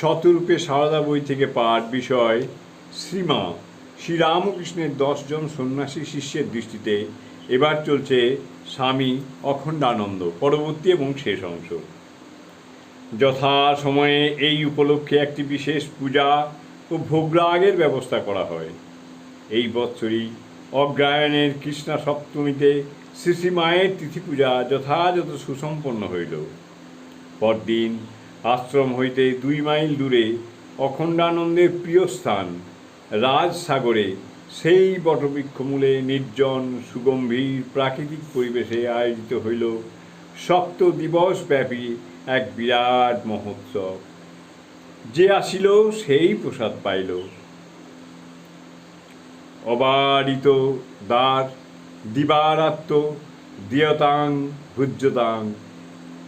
শতরূপে সারদা বই থেকে পাঠ বিষয়, শ্রীমা, শ্রীরামকৃষ্ণের দশজন সন্ন্যাসী শিষ্যের দৃষ্টিতে এবার চলছে স্বামী অখণ্ডানন্দ, পরবর্তী এবং শেষ অংশ। যথা সময়ে এই উপলক্ষে একটি বিশেষ পূজা ও ভোগরাগের ব্যবস্থা করা হয়। এই বৎসরই অগ্রায়ণের কৃষ্ণা সপ্তমীতে শ্রী শ্রী মায়ের তিথি পূজা যথাযথ সুসম্পন্ন হইল। পরদিন আশ্রম হইতে দুই মাইল দূরে অখণ্ডানন্দের প্রিয় স্থান, রাজসাগরে, সেই বটবৃক্ষমূলে নির্জন, সুগম্ভীর প্রাকৃতিক পরিবেশে আয়োজিত হইল সপ্ত দিবসব্যাপী এক বিরাট মহোৎসব। যে আসিল, সেই প্রসাদ পাইল। অবারিত দ্বার দিবারাত্ম দিয়তাং ভুজ্যতাং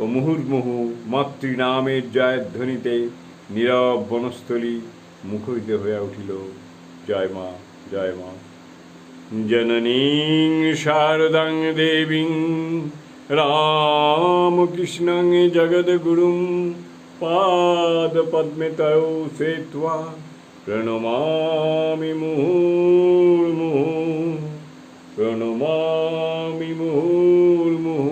ও মুহুর্মুহু মাতৃনামের জয়ধ্বনিতে নীরব বনস্থলী মুখরিত হইয়া উঠিল। জয় মা জয় মা। জননীং শারদাং দেবীং রামকৃষ্ণং জগদ্গুরুং পাদপদ্মে তয়ো সেত্বা প্রণমামি মুহুর্মুহু প্রণমামি মুহুর্মুহু।